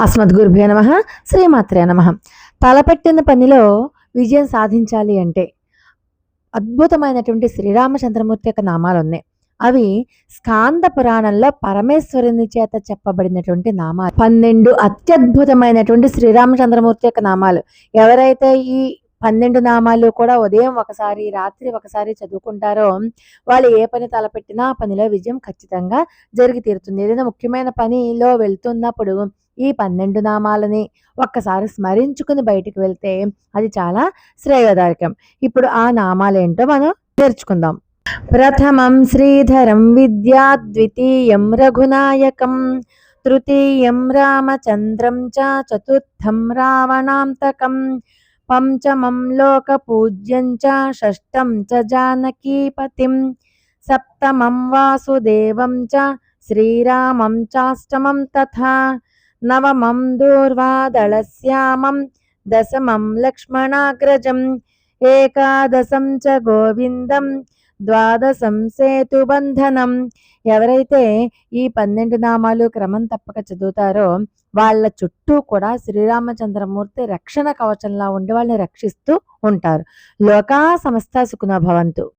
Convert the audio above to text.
అస్మద్గురుభ్యో నమ శ్రీమాత్రే నమ. తలపెట్టిన పనిలో విజయం సాధించాలి అంటే అద్భుతమైనటువంటి శ్రీరామచంద్రమూర్తి యొక్క నామాలు ఉన్నాయి అవి స్కాంద పురాణంలో పరమేశ్వరుని చేత చెప్పబడినటువంటి నామాలు. పన్నెండు అత్యద్భుతమైనటువంటి శ్రీరామచంద్రమూర్తి యొక్క నామాలు. ఎవరైతే ఈ పన్నెండు నామాలు కూడా ఉదయం ఒకసారి రాత్రి ఒకసారి చదువుకుంటారో వాళ్ళు ఏ పని తలపెట్టినా ఆ పనిలో విజయం ఖచ్చితంగా జరిగి తీరుతుంది. ఏదైనా ముఖ్యమైన పనిలో వెళ్తున్నప్పుడు ఈ పన్నెండు నామాలని ఒక్కసారి స్మరించుకుని బయటికి వెళ్తే అది చాలా శ్రేయోదాయకం. ఇప్పుడు ఆ నామాలేంటో మనం నేర్చుకుందాం. ప్రథమం శ్రీధరం విద్యా ద్వితీయం రఘునాయకం తృతీయం రామచంద్రం చ చతుర్థం రావణాంతకం పంచమం లోకపూజ్యం చ షష్టం చ జానకీపతిం సప్తమం వాసుదేవం చ శ్రీరామం చాష్టమం తథా నవమం దూర్వాదళశ్యామం దశమం లక్ష్మణాగ్రజం ఏకాదశం చ గోవిందం ద్వాదశం సేతుబంధనం ఎవరైతే ఈ పన్నెండు నామాలు క్రమం తప్పక చదువుతారో వాళ్ళ చుట్టూ కూడా శ్రీరామచంద్రమూర్తి రక్షణ కవచంలా ఉండి వాళ్ళని రక్షిస్తూ ఉంటారు. లోకా సమస్త సుఖన భవంతు.